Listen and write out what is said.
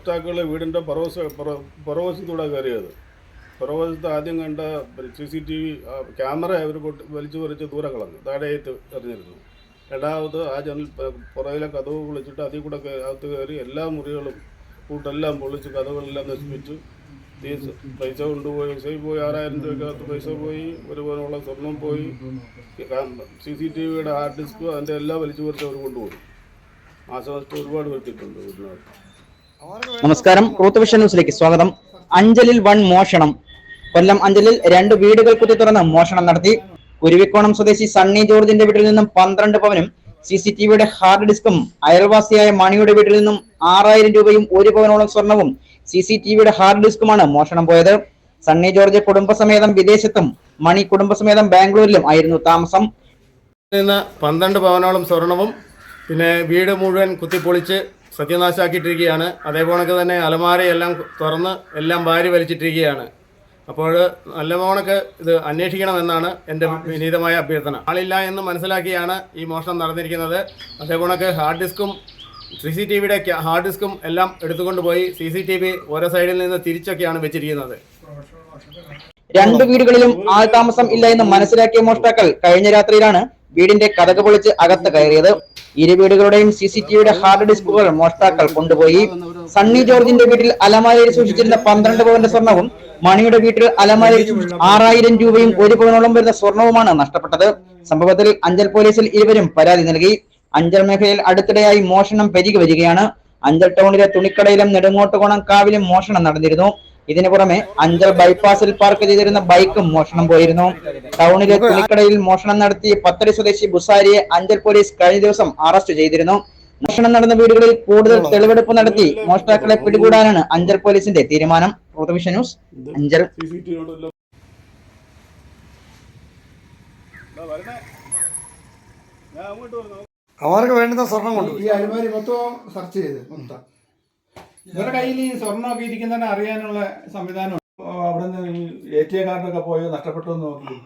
മോഷ്ടാക്കൾ വീടിന്റെ പുറവശ പുറ- പുറവശത്തൂടെ കയറിയത്. പുറവശത്ത് ആദ്യം കണ്ട C C T V camera അവർ കൊട്ടി വലിച്ചു പറിച്ച് ദൂരെ കളഞ്ഞു. താഴെയായിട്ട് എറിഞ്ഞിരുന്നു. രണ്ടാമത് ആ ജനൽ പുറകിലെ കഥവ് പൊളിച്ചിട്ട് അതിൽ കൂടെ അകത്ത് കയറി എല്ലാ മുറികളും കൂട്ടെല്ലാം പൊളിച്ച് കഥകളെല്ലാം നശിപ്പിച്ചു പൈസ കൊണ്ടുപോയി. പൈസ പോയി ആറായിരം രൂപയ്ക്കകത്ത് പൈസ പോയി ഒരുപോലുള്ള സ്വർണം പോയി. സി സി ടി വിയുടെ ഹാർഡ് ഡിസ്ക് അതിന്റെ എല്ലാം വലിച്ചു പറിച്ച് അവർ കൊണ്ടുപോയി. മാസം ഒരുപാട് വരുത്തിയിട്ടുണ്ട് വീടിനകത്ത്. നമസ്കാരം. റൂത്ത് വിഷൻ ന്യൂസിലേക്ക് സ്വാഗതം. അഞ്ചലിൽ വൺ മോഷണം. കൊല്ലം അഞ്ചലിൽ രണ്ട് വീടുകൾ കുത്തി തുറന്ന് മോഷണം നടത്തി. കുരുവിക്കോണം സ്വദേശി സണ്ണി ജോർജിന്റെ വീട്ടിൽ നിന്നും പന്ത്രണ്ട് പവനും സി സി ടി വിയുടെ ഹാർഡ് ഡിസ്കും അയൽവാസിയായ മണിയുടെ വീട്ടിൽ നിന്നും ആറായിരം രൂപയും ഒരു പവനോളം സ്വർണവും സി സി ടി വിയുടെ ഹാർഡ് ഡിസ്കുമാണ് മോഷണം പോയത്. സണ്ണി ജോർജ് കുടുംബസമേതം വിദേശത്തും മണി കുടുംബസമേതം ബാംഗ്ലൂരിലും ആയിരുന്നു താമസം. പന്ത്രണ്ട് പവനോളം സ്വർണവും പിന്നെ വീട് മുഴുവൻ കുത്തിപ്പൊളിച്ച് സത്യനാശാക്കിയിട്ടിരിക്കുകയാണ്. അതേപോലെ തന്നെ അലമാരയെല്ലാം തുറന്ന് എല്ലാം വാരി വലിച്ചിട്ടിരിക്കുകയാണ്. അപ്പോൾ നല്ല മോണക്ക് ഇത് അന്വേഷിക്കണമെന്നാണ് എന്റെ വിനീതമായ അഭ്യർത്ഥന. ആളില്ല എന്ന് മനസ്സിലാക്കിയാണ് ഈ മോഷണം നടന്നിരിക്കുന്നത്. അതേപോലെ ഹാർഡ് ഡിസ്കും സി സി ടി വിയുടെ ഹാർഡ് ഡിസ്കും എല്ലാം എടുത്തുകൊണ്ട് പോയി സി സി ടി വി ഓരോ സൈഡിൽ നിന്ന് തിരിച്ചൊക്കെയാണ് വെച്ചിരിക്കുന്നത്. രണ്ട് വീടുകളിലും ആൾ താമസം ഇല്ല എന്ന് മനസ്സിലാക്കിയ മോഷ്ടാക്കൾ കഴിഞ്ഞ രാത്രിയിലാണ് വീടിന്റെ കഥക പൊളിച്ച് അകത്ത് കയറിയത് ഇരു വീടുകളുടെയും സി സി ടിവിയുടെ ഹാർഡ് ഡിസ്കുകൾ മോഷ്ടാക്കൾ കൊണ്ടുപോയി. സണ്ണി ജോർജിന്റെ വീട്ടിൽ അലമാരയിൽ സൂക്ഷിച്ചിരുന്ന പന്ത്രണ്ട് പവന്റെ സ്വർണവും മണിയുടെ വീട്ടിൽ അലമാരയിൽ ആറായിരം രൂപയും ഒരു പവനോളം വരുന്ന സ്വർണവുമാണ് നഷ്ടപ്പെട്ടത്. സംഭവത്തിൽ അഞ്ചൽ പോലീസിൽ ഇരുവരും പരാതി നൽകി. അഞ്ചൽ മേഖലയിൽ അടുത്തിടെയായി മോഷണം പെരുകി വരികയാണ്. അഞ്ചൽ ടൗണിലെ തുണിക്കടയിലും നെടുങ്ങോട്ടുകോണം കാവിലും മോഷണം നടന്നിരുന്നു. ഇതിനു പുറമെ അഞ്ചൽ ബൈപ്പാസിൽ പാർക്ക് ചെയ്തിരുന്ന ബൈക്കും മോഷണം പോയിരുന്നു. ടൗണിലെ തുണിക്കടയിൽ മോഷണം നടത്തി പത്തടി സ്വദേശി ബുസാരിയെ അഞ്ചൽ പോലീസ് കഴിഞ്ഞ ദിവസം അറസ്റ്റ് ചെയ്തിരുന്നു. മോഷണം നടന്ന വീടുകളിൽ കൂടുതൽ തെളിവെടുപ്പ് നടത്തി മോഷ്ടാക്കളെ പിടികൂടാനാണ് അഞ്ചൽ പോലീസിന്റെ തീരുമാനം. ന്യൂസ് അഞ്ചൽ. അവർക്ക് വേണ്ടുന്ന സ്വർണം കൊണ്ട് ഈ അലമാരി മൊത്തം സെർച്ച് ചെയ്ത് മൊത്തം. ഇവരുടെ കയ്യിൽ ഈ സ്വർണമൊക്കെ ഇരിക്കുന്നതിനെ അറിയാനുള്ള സംവിധാനം അവിടെ നിന്ന് എ ടി എം കാർഡൊക്കെ പോയോ? നഷ്ടപ്പെട്ടോ എന്ന് നോക്കി.